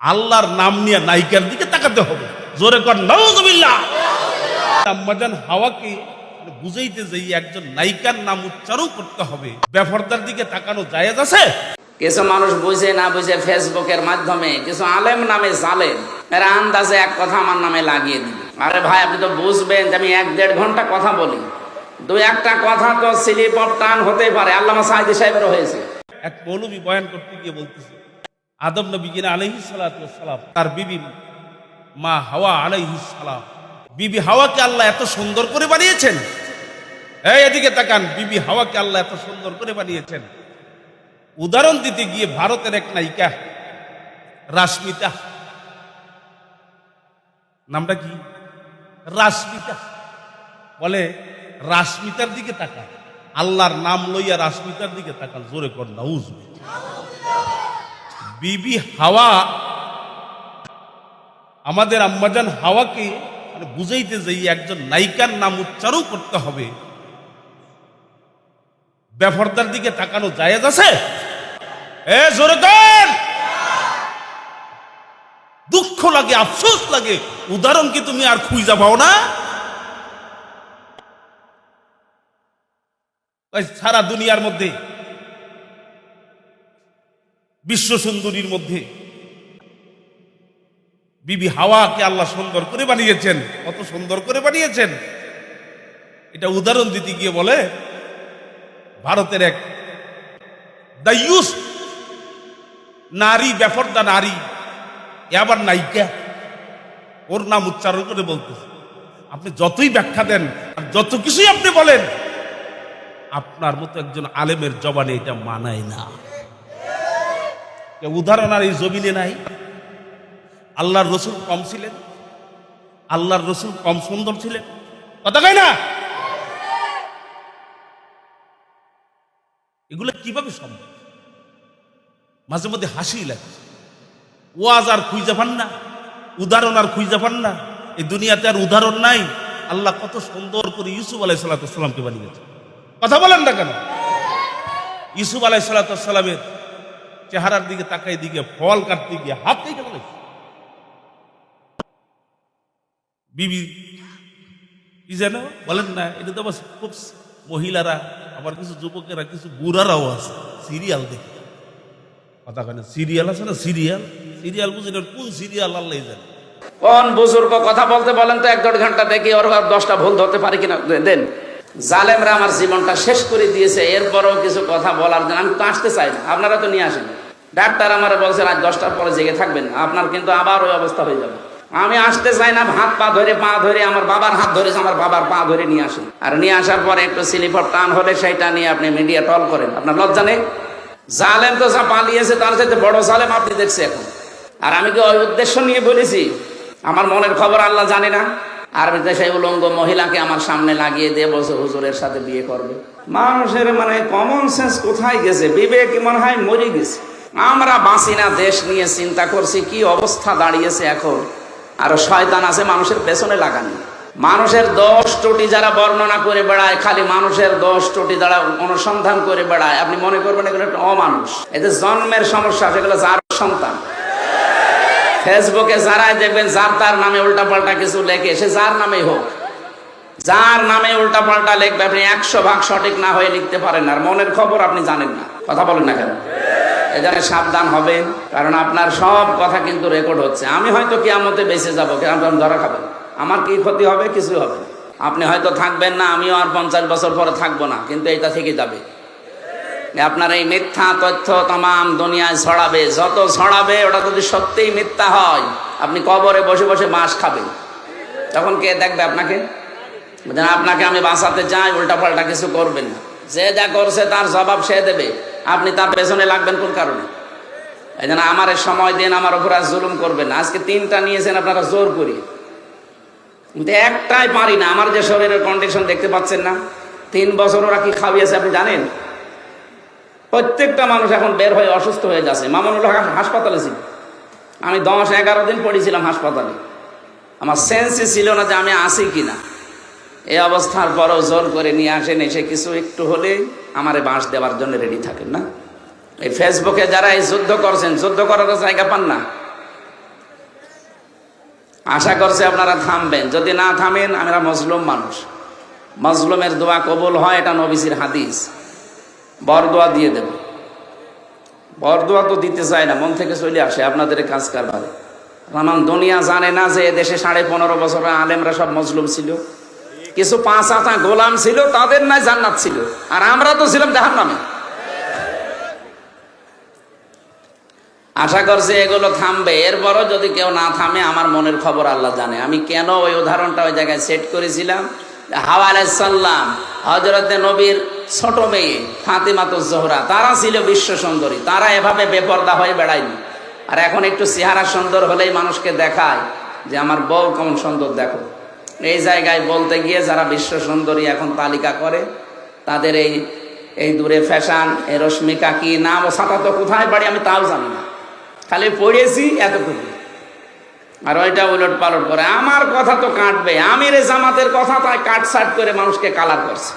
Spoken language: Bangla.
আল্লাহর নাম নিয়ে নায়িকার দিকে তাকাতে হবে। জোরে কর আম্মাজান হাওয়াকে বুঝাইতে যে একজন নায়িকার নাম উচ্চারণ করতে হবে। বেফরদার দিকে তাকানো জায়েজ আছে? কিছু মানুষ বুঝে না বুঝে ফেসবুকের মাধ্যমে কিছু আলেম নামে জালেম। এরা আন্দাজে এক কথা আমার নামে লাগিয়ে দিবে। আরে ভাই আপনি তো বুঝবেন যে আমি এক দেড় ঘণ্টা কথা বলি। দুই একটা কথা তো স্লিপ অফ টান হতেই পারে। আল্লামা সাহিদি সাহেবেরও হয়েছে। এক মৌলবী বয়ান করতে গিয়ে বলতেছে আদম নবী কিনা আলহি সালাম, তার বিবি মা হাওয়া আলাইহি সালাম। বিবি হাওয়াকে আল্লাহ এত সুন্দর করে বানিয়েছেন? এই এদিকে তাকান, বিবি হাওয়াকে আল্লাহ এত সুন্দর করে বানিয়েছেন। উদাহরণ দিতে গিয়ে ভারতের এক নায়িকা, রাশ্মিতা। নামটা কি? রাশ্মিতা। বলে, রাশ্মিতার দিকে তাকান, আল্লাহর নাম লইয়া রাশ্মিতার দিকে তাকান, জোরে কর, নাউজ বিবি হাওয়া, আমাদের আম্মাজান হাওয়াকে বুঝাইতে যাই একজন নায়িকার নাম উচ্চারণ করতে হবে। বেফরদার দিকে তাকানো জায়েজ আছে? এ জোরে কর দুঃখ লাগে, আফসোস লাগে, উদাহরণ কি তুমি আর খুঁজা পাও না? সারা দুনিয়ার মধ্যে বিশ্ব সুন্দরীর মধ্যে। বিবি হাওয়াকে আল্লাহ সুন্দর করে বানিয়েছেন। কত সুন্দর করে বানিয়েছেন। এটা উদাহরণ দিতে গিয়ে বলে, ভারতের এক দায়ুস নারী ব্যাপারটা নারী আবার নায়িকা। ওর নাম উচ্চারণ করে বলতেছে আপনি যতই ব্যাখ্যা দেন, আর যত কিছুই আপনি বলেন, আপনার মতো একজন আলেমের জবানে এটা মানায় না। উদাহরণ আর এই জমিনে নাই। আল্লাহর রসুল কম ছিলেন, আল্লাহর রসুল কম সুন্দর ছিলেন। কথা কয় না? এগুলো কীভাবে সম্ভব? মাঝে মধ্যে হাসি লাগে। ওয়াজ আর খুঁজে পান না, উদাহরণ আর খুঁজে পান না। এই দুনিয়াতে আর উদাহরণ নাই। আল্লাহ কত সুন্দর করে ইউসুফ আলাই সাল্লাতামকে বানিয়েছে কথা বলেন না কেন? ইউসুফ আলাই সাল্লাতামের চেহারার দিকে তাকাই দিকে ফল কাটতে গিয়ে হাত কেটে বলে বিবি, কি যেন বলেন না, এটা তো খুব মহিলারা, আবার কিছু যুবকেরা, কিছু বুড়ারাও আছে সিরিয়াল দেখে। কথা কেন সিরিয়াল আছে না সিরিয়াল সিরিয়াল বুঝি না, কোন সিরিয়াল আল্লাহ জানে। কোন বুজুর্গ কথা বলতে বলেন তো, এক দেড় ঘণ্টা দেখি, ওর দশটা ভুল ধরতে পারি কিনা দেন। জালেমরা আমার জীবনটা শেষ করে দিয়েছে, এরপরও কিছু কথা বলার জন্য, আমি তো আসতে চাই আপনারা তো নিয়ে আসেন। ডাক্তার আমার বলছে আজ দশটার পরে জেগে থাকবেন। আপনার কিন্তু আবার ওই অবস্থা হয়ে যাবে। আমি আসতে চাই না, হাত পা ধরে পা ধরে, আমার বাবার হাত ধরে, আমার বাবার পা ধরে নিয়ে আসেন। আর নিয়ে আসার পরে একটু স্লিপার টান হলে সেইটা নিয়ে আপনি মিডিয়া টল করেন। আপনার লজ্জা নেই? জালেম তো যা পালিয়েছে, তার সাথে বড় জালেম আপনি দেখছে এখন। আর আমি কি ওই উদ্দেশ্য নিয়ে বলেছি? আমার মনের খবর আল্লাহ জানে না। আর সেই উলঙ্গ মহিলাকে আমার সামনে লাগিয়ে দিয়ে বসে হুজুরের সাথে বিয়ে করবে। মানুষের মানে কমন সেন্স কোথায় গেছে? বিবেক মনে হয় মরে গেছে। আমরা বাঁচি না, দেশ নিয়ে চিন্তা করছি, কি অবস্থা দাঁড়িয়েছে এখন। আর শয়তান আছে, মানুষের পেছনে লাগানি। মানুষের দোষ ত্রুটি যারা বর্ণনা করে বেড়ায়, খালি মানুষের দোষ ত্রুটি যারা অনুসন্ধান করে বেড়ায়। আপনি মনে করবেন এগুলো একটা অমানুষ। এতে জন্মের সমস্যা সেগুলো যার সন্তান। ফেসবুকে যারাই দেখবেন, যার তার নামে উল্টাপাল্টা কিছু লেখে, সে যার নামেই হোক। যার নামে উল্টাপাল্টা লেখবে, আপনি একশো ভাগ সঠিক না হয়ে লিখতে পারেন আর মনের খবর আপনি জানেন না। কথা বলেন না কেন? এখানে সাবধান হবেন, কারণ আপনার সব কথা কিন্তু রেকর্ড হচ্ছে। আমি হয়তো কেয়ামতে বেঁচে যাব কেমন ধরা খাবেন। আমার কি ক্ষতি হবে? কিছু হবে। আপনি হয়তো থাকবেন না, আমিও আর পঞ্চাশ বছর পরে থাকব না, কিন্তু এটা থেকে যাবে। আপনার এই মিথ্যা তথ্য তাম দুনিয়ায় ছড়াবে, যত ছড়াবে, ওটা যদি সত্যিই মিথ্যা হয়, আপনি কবরে বসে বসে বাঁশ খাবেন। তখন কে দেখবে আপনাকে? আপনাকে আমি বাঁচাতে চাই উল্টা পাল্টা কিছু করবেন না। যে যা করছে তার জবাব সে দেবে। আপনি তার পেছনে লাগবেন কোন কারণে? এই জন্য আমার সময় দিন, আমার উপর আর জুলুম করবেন আজকে তিনটা নিয়েছেন, আপনারা জোর করি। কিন্তু একটাই পারি না, আমার যে শরীরের কন্ডিশন দেখতে পাচ্ছেন না। তিন বছর ওরা কি খাওয়িয়েছে আপনি জানেন? প্রত্যেকটা মানুষ এখন বের হয়ে অসুস্থ হয়ে যাচ্ছে মামুনুল হক হাসপাতালে ছিল। আমি দশ এগারো দিন পড়েছিলাম হাসপাতালে। আমার সেন্সই ছিল না যে আমি আসি কিনা। এই অবস্থার পরও জোর করে নিয়ে আসেন, এসে কিছু একটু হলে আমারে বাঁশ দেওয়ার জন্য রেডি থাকেন না। এই ফেসবুকে যারা এই যুদ্ধ করছেন, যুদ্ধ করার জায়গা পান না। আশা করছে আপনারা থামবেন। যদি না থামেন, আমরা মজলুম মানুষ। মজলুমের দোয়া কবুল হয়, এটা নবিসির হাদিস। বরদোয়া দিয়ে দেব। বরদোয়া তো দিতে চায় না, মন থেকে চলে আসে আপনাদের কাজ কারবারে। দুনিয়া জানে না যে দেশে সাড়ে পনেরো বছর আলেমরা সব মজলুম ছিল। কিছু পাঁচ আতা গোলাম ছিল, তাদের নাই জান্নাত ছিল। আর আমরা তো ছিলাম জাহান নামে আশা করছে এগুলো থামবে। এরপরও যদি কেউ না থামে, আমার মনের খবর আল্লাহ জানে। আমি কেন ওই উদাহরণটা ওই জায়গায় সেট করেছিলাম? হাওয়া আলাইসাল্লাম হজরতে নবীর ছোট মেয়ে ফাতিমাত জোহরা, তারা ছিল বিশ্ব সুন্দরী। তারা এভাবে বেপর্দা হয়ে বেড়ায়নি। আর এখন একটু চেহারা সুন্দর হলেই মানুষকে দেখায় যে আমার বউ কেমন সুন্দর দেখো। এই জায়গায় বলতে গিয়ে যারা বিশ্ব সুন্দরী এখন তালিকা করে, তাদের এই এই দূরে ফ্যাশন এ রশ্মিকা কি নাম ও সাঁতার তো কোথায় বাড়ি আমি তাও জানি না। খালি পড়েছি এতটুকু। আর ওইটা উলট পালট করে, আমার কথা তো কাটবে, আমির জামাতের কথা তাই কাট সাট করে মানুষকে কালার করছে।